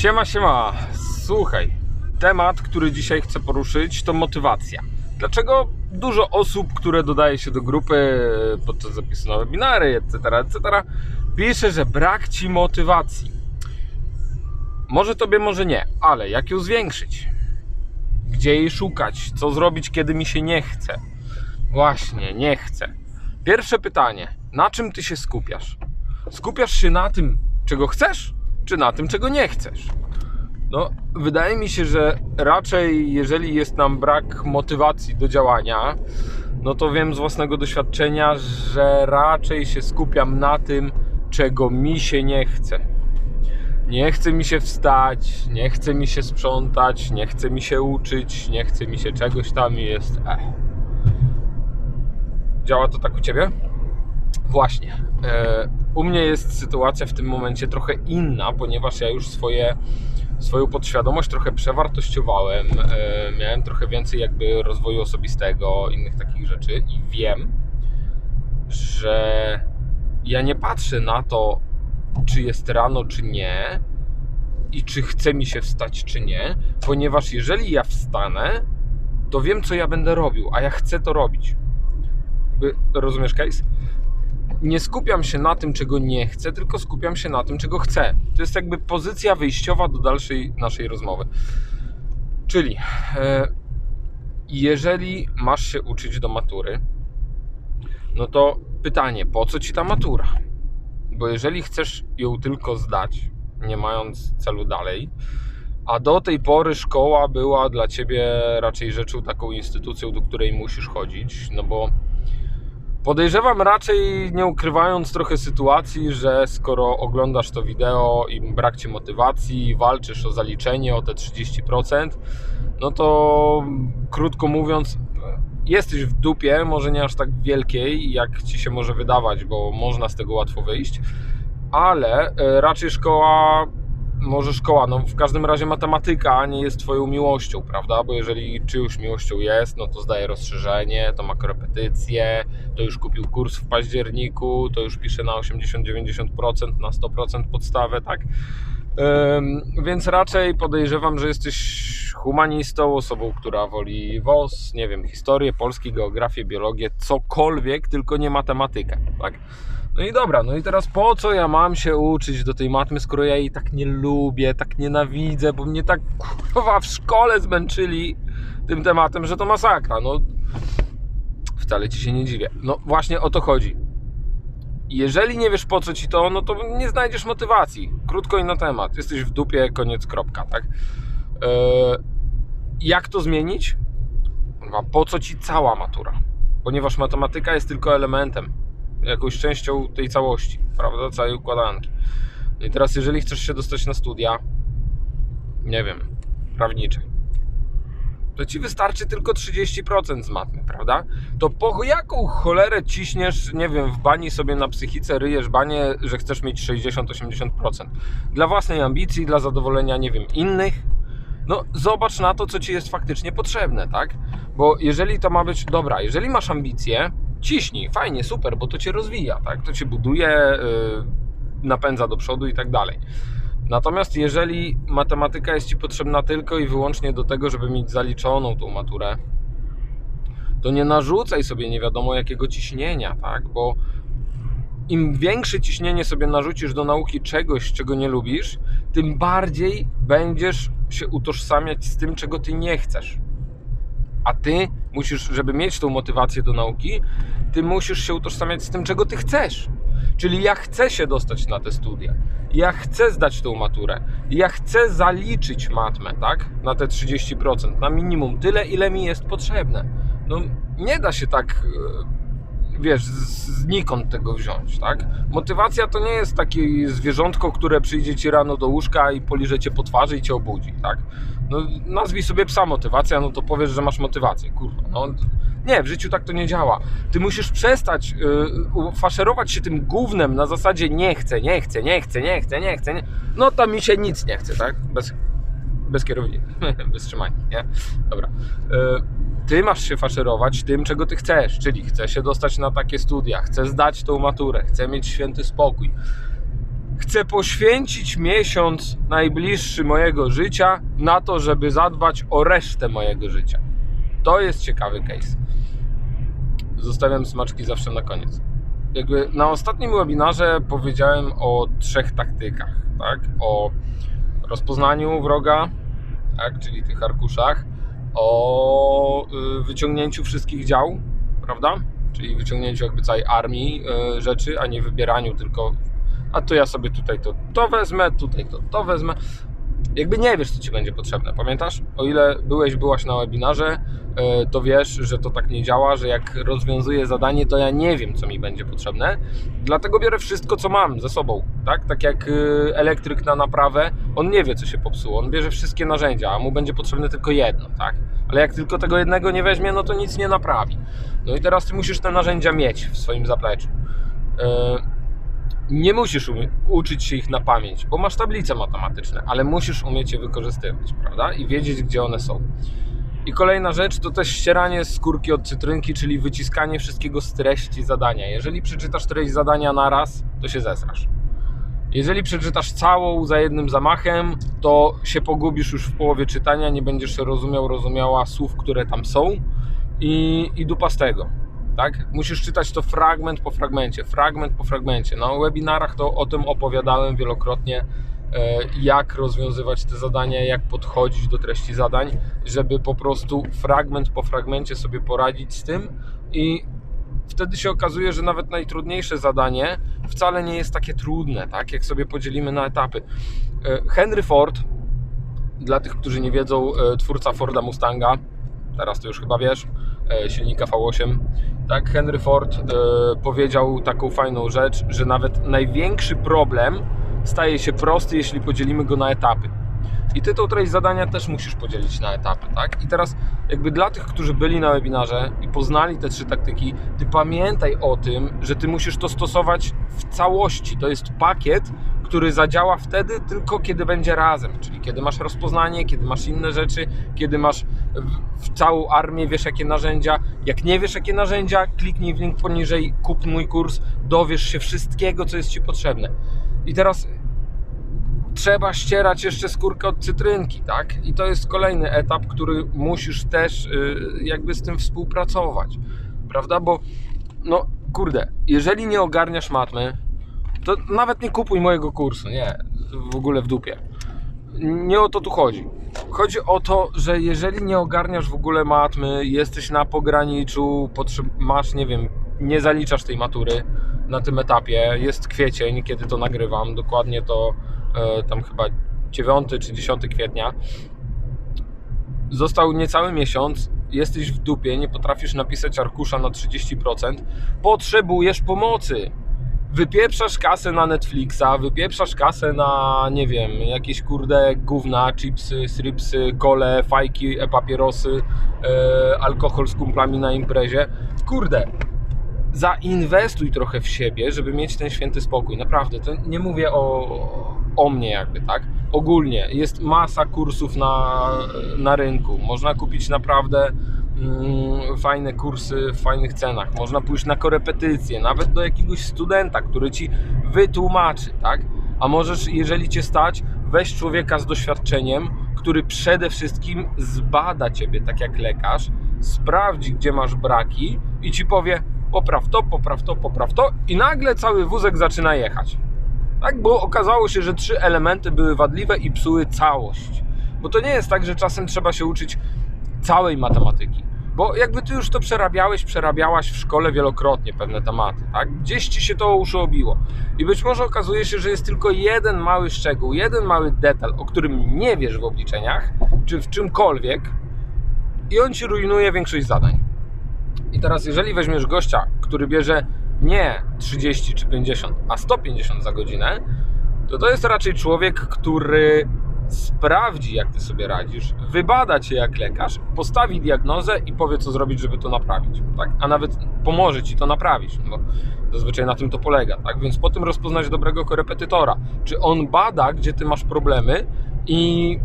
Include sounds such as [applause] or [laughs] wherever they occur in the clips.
Siema, siema. Słuchaj, temat, który dzisiaj chcę poruszyć, to motywacja. Dlaczego dużo osób, które dodaje się do grupy podczas zapisu na webinary, etc., etc., pisze, że brak ci motywacji. Może tobie, może nie, ale jak ją zwiększyć? Gdzie jej szukać? Co zrobić, kiedy mi się nie chce? Właśnie, nie chcę. Pierwsze pytanie: na czym ty się skupiasz? Skupiasz się na tym, czego chcesz, czy na tym, czego nie chcesz? No, wydaje mi się, że raczej, jeżeli jest nam brak motywacji do działania, no to wiem z własnego doświadczenia, że raczej się skupiam na tym, czego mi się nie chce. Nie chce mi się wstać, nie chce mi się sprzątać, nie chce mi się uczyć, nie chce mi się czegoś tam i jest. Ech. Działa to tak u ciebie? Właśnie. E, u mnie jest sytuacja w tym momencie trochę inna, ponieważ ja już swoje, swoją podświadomość trochę przewartościowałem. E, miałem trochę więcej jakby rozwoju osobistego, innych takich rzeczy i wiem, że ja nie patrzę na to, czy jest rano, czy nie i czy chce mi się wstać, czy nie, ponieważ jeżeli ja wstanę, to wiem, co ja będę robił, a ja chcę to robić. Rozumiesz, case? Nie skupiam się na tym, czego nie chcę, tylko skupiam się na tym, czego chcę. To jest jakby pozycja wyjściowa do dalszej naszej rozmowy. Czyli, e, jeżeli masz się uczyć do matury, no to pytanie, po co ci ta matura? Bo jeżeli chcesz ją tylko zdać, nie mając celu dalej, a do tej pory szkoła była dla ciebie raczej rzeczą, taką instytucją, do której musisz chodzić, no bo Podejrzewam raczej, nie ukrywając trochę sytuacji, że skoro oglądasz to wideo i brak ci motywacji, walczysz o zaliczenie, o te 30%, no to krótko mówiąc, jesteś w dupie, może nie aż tak wielkiej, jak ci się może wydawać, bo można z tego łatwo wyjść, ale e, raczej szkoła może szkoła, no w każdym razie matematyka nie jest twoją miłością, prawda? Bo jeżeli czyjąś miłością jest, no to zdaje rozszerzenie, to ma korepetycje, to już kupił kurs w październiku, to już pisze na 80-90%, na 100% podstawę, tak? Ym, więc raczej podejrzewam, że jesteś humanistą, osobą, która woli WOS, nie wiem, historię, polski, geografię, biologię, cokolwiek, tylko nie matematykę, tak? No i dobra, no i teraz po co ja mam się uczyć do tej matmy, skoro ja jej tak nie lubię, tak nienawidzę, bo mnie tak kurwa w szkole zmęczyli tym tematem, że to masakra. No wcale ci się nie dziwię. No właśnie o to chodzi. Jeżeli nie wiesz po co ci to, no to nie znajdziesz motywacji. Krótko i na temat. Jesteś w dupie, koniec, kropka, tak? Eee, jak to zmienić? Po co ci cała matura? Ponieważ matematyka jest tylko elementem jakąś częścią tej całości, prawda, całej układanki. No i teraz, jeżeli chcesz się dostać na studia, nie wiem, prawnicze, to ci wystarczy tylko 30% z matmy, prawda? To po jaką cholerę ciśniesz, nie wiem, w bani sobie na psychice, ryjesz banie, że chcesz mieć 60-80%? Dla własnej ambicji, dla zadowolenia, nie wiem, innych? No, zobacz na to, co ci jest faktycznie potrzebne, tak? Bo jeżeli to ma być, dobra, jeżeli masz ambicje, ciśnij, fajnie, super, bo to cię rozwija, tak? To cię buduje, yy, napędza do przodu i tak dalej. Natomiast jeżeli matematyka jest ci potrzebna tylko i wyłącznie do tego, żeby mieć zaliczoną tą maturę, to nie narzucaj sobie nie wiadomo jakiego ciśnienia, tak? Bo im większe ciśnienie sobie narzucisz do nauki czegoś, czego nie lubisz, tym bardziej będziesz się utożsamiać z tym, czego ty nie chcesz. A ty musisz, żeby mieć tą motywację do nauki, ty musisz się utożsamiać z tym, czego ty chcesz. Czyli ja chcę się dostać na te studia. Ja chcę zdać tą maturę. Ja chcę zaliczyć matmę, tak? Na te 30%, na minimum tyle, ile mi jest potrzebne. No nie da się tak e, wiesz, znikąd tego wziąć, tak? Motywacja to nie jest takie zwierzątko, które przyjdzie ci rano do łóżka i poliże cię po twarzy i cię obudzi, tak? No nazwij sobie psa motywacja, no to powiesz, że masz motywację, kurwa, no nie, w życiu tak to nie działa. Ty musisz przestać yy, faszerować się tym gównem na zasadzie nie chcę, nie chcę, nie chcę, nie chcę, nie chcę, nie. no to mi się nic nie chce, tak? Bez, bez kierownicy, [laughs] bez trzymania, nie? Dobra. Yy, ty masz się faszerować tym, czego ty chcesz, czyli chcę się dostać na takie studia, chcę zdać tą maturę, chcę mieć święty spokój, chcę poświęcić miesiąc najbliższy mojego życia na to, żeby zadbać o resztę mojego życia. To jest ciekawy case. Zostawiam smaczki zawsze na koniec. Jakby na ostatnim webinarze powiedziałem o trzech taktykach, tak? O rozpoznaniu wroga, tak? czyli tych arkuszach, o y, wyciągnięciu wszystkich dział, prawda? Czyli wyciągnięciu jakby całej armii y, rzeczy, a nie wybieraniu tylko a to ja sobie tutaj to, to wezmę, tutaj to, to wezmę. Jakby nie wiesz, co ci będzie potrzebne, pamiętasz? O ile byłeś, byłaś na webinarze, y, to wiesz, że to tak nie działa, że jak rozwiązuję zadanie, to ja nie wiem, co mi będzie potrzebne. Dlatego biorę wszystko, co mam ze sobą, tak? Tak jak y, elektryk na naprawę, on nie wie, co się popsuło, on bierze wszystkie narzędzia, a mu będzie potrzebne tylko jedno, tak? Ale jak tylko tego jednego nie weźmie, no to nic nie naprawi. No i teraz ty musisz te narzędzia mieć w swoim zapleczu. Nie musisz umie- uczyć się ich na pamięć, bo masz tablice matematyczne, ale musisz umieć je wykorzystywać, prawda? I wiedzieć, gdzie one są. I kolejna rzecz to też ścieranie skórki od cytrynki, czyli wyciskanie wszystkiego z treści zadania. Jeżeli przeczytasz treść zadania na raz, to się zesrasz. Jeżeli przeczytasz całą za jednym zamachem, to się pogubisz już w połowie czytania, nie będziesz rozumiał, rozumiała słów, które tam są i, i dupa z tego tak? Musisz czytać to fragment po fragmencie, fragment po fragmencie. Na webinarach to o tym opowiadałem wielokrotnie, e, jak rozwiązywać te zadania, jak podchodzić do treści zadań, żeby po prostu fragment po fragmencie sobie poradzić z tym i wtedy się okazuje, że nawet najtrudniejsze zadanie wcale nie jest takie trudne, tak? Jak sobie podzielimy na etapy. E, Henry Ford, dla tych, którzy nie wiedzą, e, twórca Forda Mustanga, teraz to już chyba wiesz, silnika V8, tak, Henry Ford e, powiedział taką fajną rzecz, że nawet największy problem staje się prosty, jeśli podzielimy go na etapy. I ty tą treść zadania też musisz podzielić na etapy, tak? I teraz jakby dla tych, którzy byli na webinarze i poznali te trzy taktyki, ty pamiętaj o tym, że ty musisz to stosować w całości. To jest pakiet, który zadziała wtedy tylko kiedy będzie razem, czyli kiedy masz rozpoznanie, kiedy masz inne rzeczy, kiedy masz w, całą armię, wiesz jakie narzędzia. Jak nie wiesz jakie narzędzia, kliknij w link poniżej, kup mój kurs, dowiesz się wszystkiego, co jest ci potrzebne. I teraz trzeba ścierać jeszcze skórkę od cytrynki, tak? I to jest kolejny etap, który musisz też y, jakby z tym współpracować, prawda? Bo no kurde, jeżeli nie ogarniasz matmy, to nawet nie kupuj mojego kursu, nie, w ogóle w dupie. Nie o to tu chodzi. Chodzi o to, że jeżeli nie ogarniasz w ogóle matmy, jesteś na pograniczu, masz, nie wiem, nie zaliczasz tej matury na tym etapie, jest kwiecień, kiedy to nagrywam, dokładnie to e, tam chyba 9 czy 10 kwietnia. Został niecały miesiąc, jesteś w dupie, nie potrafisz napisać arkusza na 30%, potrzebujesz pomocy wypieprzasz kasę na Netflixa, wypieprzasz kasę na, nie wiem, jakieś kurde gówna, chipsy, sripsy, kole, fajki, e-papierosy, e, alkohol z kumplami na imprezie. Kurde, zainwestuj trochę w siebie, żeby mieć ten święty spokój. Naprawdę, to nie mówię o, o mnie jakby, tak? Ogólnie jest masa kursów na, na rynku. Można kupić naprawdę fajne kursy w fajnych cenach. Można pójść na korepetycje, nawet do jakiegoś studenta, który ci wytłumaczy, tak? A możesz, jeżeli cię stać, weź człowieka z doświadczeniem, który przede wszystkim zbada ciebie tak jak lekarz, sprawdzi, gdzie masz braki i ci powie: popraw to, popraw to, popraw to, i nagle cały wózek zaczyna jechać. Tak, bo okazało się, że trzy elementy były wadliwe i psuły całość. Bo to nie jest tak, że czasem trzeba się uczyć całej matematyki. Bo jakby ty już to przerabiałeś, przerabiałaś w szkole wielokrotnie pewne tematy, tak? Gdzieś ci się to uszy I być może okazuje się, że jest tylko jeden mały szczegół, jeden mały detal, o którym nie wiesz w obliczeniach, czy w czymkolwiek, i on ci rujnuje większość zadań. I teraz, jeżeli weźmiesz gościa, który bierze nie 30 czy 50, a 150 za godzinę, to to jest raczej człowiek, który sprawdzi, jak ty sobie radzisz, wybada cię jak lekarz, postawi diagnozę i powie, co zrobić, żeby to naprawić. Tak? A nawet pomoże ci to naprawić. No, zazwyczaj na tym to polega. Tak? Więc po tym rozpoznać dobrego korepetytora. Czy on bada, gdzie ty masz problemy i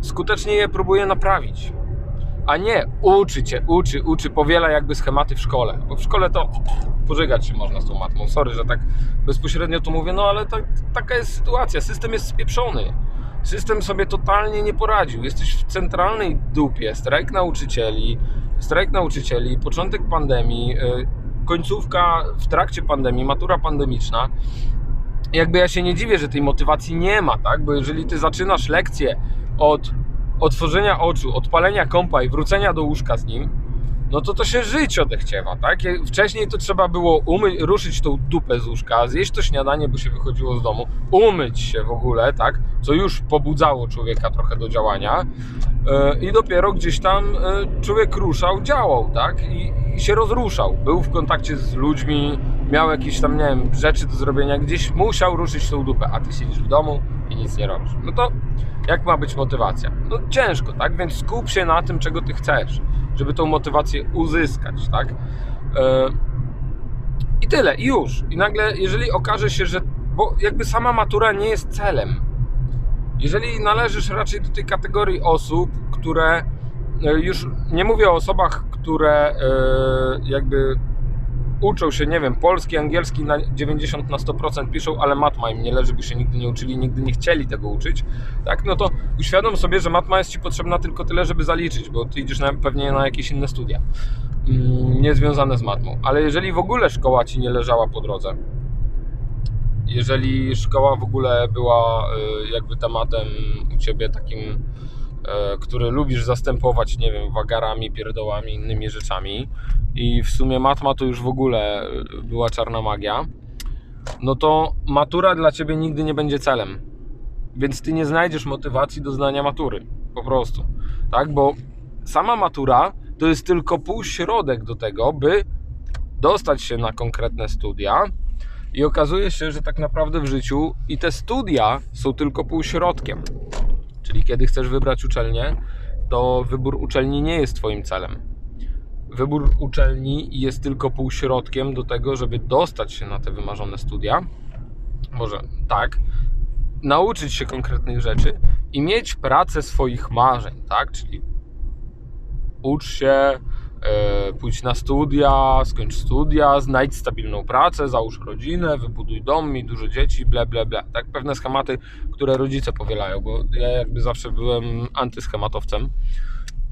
skutecznie je próbuje naprawić. a nie uczy cię, uczy, uczy, powiela jakby schematy w szkole. Bo w szkole to pożygać się można z tą matmą. Sorry, że tak bezpośrednio to mówię, no ale tak, taka jest sytuacja. System jest spieprzony. System sobie totalnie nie poradził. Jesteś w centralnej dupie. Strajk nauczycieli, strajk nauczycieli, początek pandemii, yy, końcówka w trakcie pandemii, matura pandemiczna. Jakby ja się nie dziwię, że tej motywacji nie ma, tak? Bo jeżeli ty zaczynasz lekcję od otworzenia oczu, odpalenia kompa i wrócenia do łóżka z nim, no to to się żyć odechciewa, tak? Wcześniej to trzeba było umyć, ruszyć tą dupę z łóżka, zjeść to śniadanie, bo się wychodziło z domu, umyć się w ogóle, tak? Co już pobudzało człowieka trochę do działania e, i dopiero gdzieś tam e, człowiek ruszał, działał, tak? I, i się rozruszał, był w kontakcie z ludźmi, miał jakieś tam, nie wiem, rzeczy do zrobienia, gdzieś musiał ruszyć tą dupę, a ty siedzisz w domu i nic nie robisz. No to jak ma być motywacja? No ciężko, tak? Więc skup się na tym, czego ty chcesz, żeby tą motywację uzyskać, tak? E, I tyle, i już. I nagle, jeżeli okaże się, że. Bo jakby sama matura nie jest celem. Jeżeli należysz raczej do tej kategorii osób, które e, już nie mówię o osobach, które e, jakby uczą się, nie wiem, polski, angielski na 90 na 100% piszą, ale matma im nie leży, bo się nigdy nie uczyli, nigdy nie chcieli tego uczyć, tak, no to uświadom sobie, że matma jest Ci potrzebna tylko tyle, żeby zaliczyć, bo Ty idziesz na, pewnie na jakieś inne studia, mm, niezwiązane z matmą, ale jeżeli w ogóle szkoła Ci nie leżała po drodze, jeżeli szkoła w ogóle była y, jakby tematem u Ciebie takim który lubisz zastępować, nie wiem, wagarami, pierdołami, innymi rzeczami i w sumie matma to już w ogóle była czarna magia, no to matura dla Ciebie nigdy nie będzie celem. Więc Ty nie znajdziesz motywacji do zdania matury. Po prostu. Tak? Bo sama matura to jest tylko półśrodek do tego, by dostać się na konkretne studia, i okazuje się, że tak naprawdę w życiu i te studia są tylko półśrodkiem. Czyli kiedy chcesz wybrać uczelnię, to wybór uczelni nie jest Twoim celem. Wybór uczelni jest tylko półśrodkiem do tego, żeby dostać się na te wymarzone studia. Może tak, nauczyć się konkretnych rzeczy i mieć pracę swoich marzeń, tak? Czyli ucz się, pójdź na studia, skończ studia, znajdź stabilną pracę, załóż rodzinę, wybuduj dom, miej dużo dzieci, ble, ble, ble. Tak, pewne schematy, które rodzice powielają, bo ja jakby zawsze byłem antyschematowcem.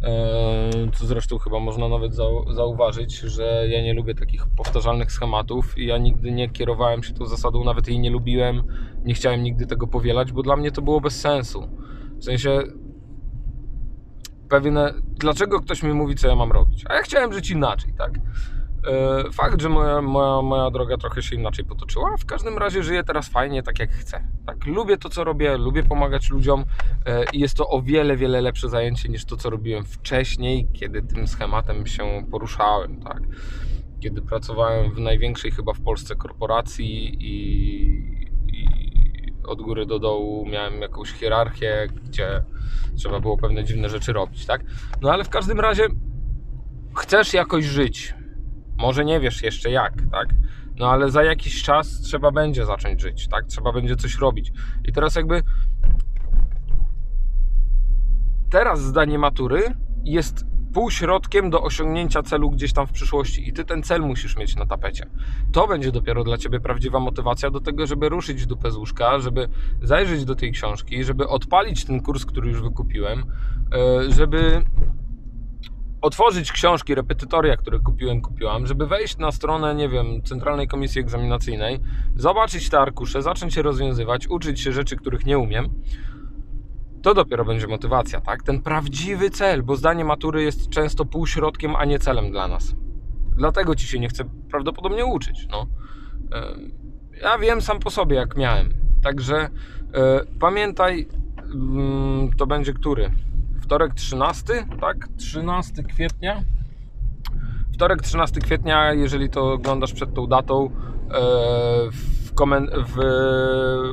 E, co zresztą chyba można nawet zauważyć, że ja nie lubię takich powtarzalnych schematów i ja nigdy nie kierowałem się tą zasadą, nawet jej nie lubiłem, nie chciałem nigdy tego powielać, bo dla mnie to było bez sensu. W sensie pewne, dlaczego ktoś mi mówi, co ja mam robić. A ja chciałem żyć inaczej, tak? E, fakt, że moja, moja, moja droga trochę się inaczej potoczyła, w każdym razie żyję teraz fajnie, tak jak chcę. Tak, lubię to, co robię, lubię pomagać ludziom e, i jest to o wiele, wiele lepsze zajęcie niż to, co robiłem wcześniej, kiedy tym schematem się poruszałem, tak. Kiedy pracowałem w największej chyba w Polsce korporacji i, i od góry do dołu miałem jakąś hierarchię, gdzie trzeba było pewne dziwne rzeczy robić, tak? No ale w każdym razie chcesz jakoś żyć. Może nie wiesz jeszcze jak, tak? No ale za jakiś czas trzeba będzie zacząć żyć, tak? Trzeba będzie coś robić. I teraz jakby teraz zdanie matury jest półśrodkiem do osiągnięcia celu gdzieś tam w przyszłości i ty ten cel musisz mieć na tapecie. To będzie dopiero dla ciebie prawdziwa motywacja do tego, żeby ruszyć dupę z łóżka, żeby zajrzeć do tej książki, żeby odpalić ten kurs, który już wykupiłem, e, żeby otworzyć książki, repetytoria, które kupiłem, kupiłam, żeby wejść na stronę, nie wiem, Centralnej Komisji Egzaminacyjnej, zobaczyć te arkusze, zacząć się rozwiązywać, uczyć się rzeczy, których nie umiem, to dopiero będzie motywacja, tak? Ten prawdziwy cel, bo zdanie matury jest często półśrodkiem, a nie celem dla nas. Dlatego ci się nie chce prawdopodobnie uczyć. No. Ja wiem sam po sobie, jak miałem. Także e, pamiętaj, mm, to będzie który? Wtorek 13, tak? 13 kwietnia. Wtorek 13 kwietnia, jeżeli to oglądasz przed tą datą, e, w,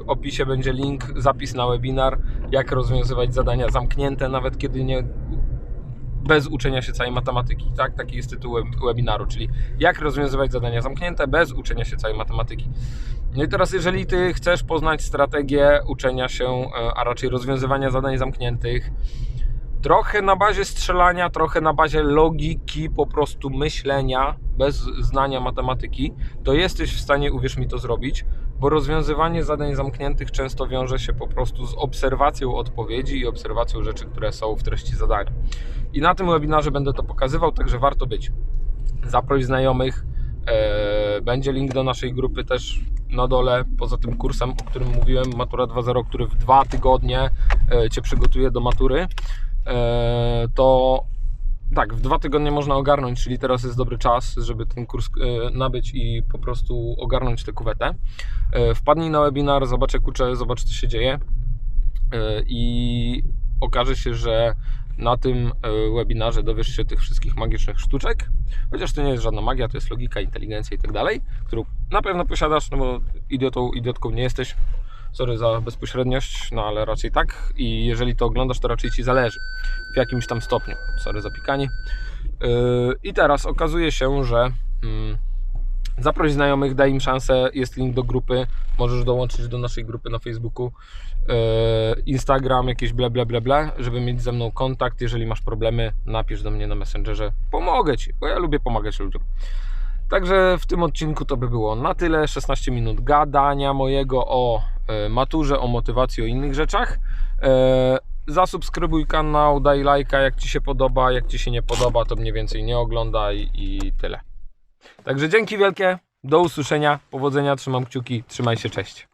opisie będzie link, zapis na webinar, jak rozwiązywać zadania zamknięte, nawet kiedy nie bez uczenia się całej matematyki, tak? Taki jest tytuł webinaru, czyli jak rozwiązywać zadania zamknięte bez uczenia się całej matematyki. No i teraz, jeżeli Ty chcesz poznać strategię uczenia się, e, a raczej rozwiązywania zadań zamkniętych, trochę na bazie strzelania, trochę na bazie logiki, po prostu myślenia, bez znania matematyki, to jesteś w stanie, uwierz mi, to zrobić, bo rozwiązywanie zadań zamkniętych często wiąże się po prostu z obserwacją odpowiedzi i obserwacją rzeczy, które są w treści zadania. I na tym webinarze będę to pokazywał, także warto być. Zaproś znajomych, e, będzie link do naszej grupy też na dole, poza tym kursem, o którym mówiłem, Matura 2.0, który w dwa tygodnie e, Cię przygotuje do matury, to tak, w dwa tygodnie można ogarnąć, czyli teraz jest dobry czas, żeby ten kurs e, nabyć i po prostu ogarnąć tę kuwetę. E, Wpadnij na webinar, zobacz jak uczę, zobacz co się dzieje E, i okaże się, że na tym e, webinarze dowiesz się tych wszystkich magicznych sztuczek, chociaż to nie jest żadna magia, to jest logika, inteligencja i tak dalej, którą na pewno posiadasz, no bo idiotą, idiotką nie jesteś, sorry za bezpośredniość, no ale raczej tak i jeżeli to oglądasz, to raczej Ci zależy w jakimś tam stopniu, sorry za pikanie. Yy, I teraz okazuje się, że mm, zaproś znajomych, daj im szansę, jest link do grupy, możesz dołączyć do naszej grupy na Facebooku, yy, Instagram, jakieś ble, ble, ble, ble, żeby mieć ze mną kontakt, jeżeli masz problemy, napisz do mnie na Messengerze, pomogę Ci, bo ja lubię pomagać ludziom. Także w tym odcinku to by było na tyle. 16 minut gadania mojego o maturze, o motywacji, o innych rzeczach. E, zasubskrybuj kanał, daj lajka jak Ci się podoba, jak Ci się nie podoba, to mniej więcej nie oglądaj i tyle. Także dzięki wielkie, do usłyszenia, powodzenia, trzymam kciuki, trzymaj się, cześć.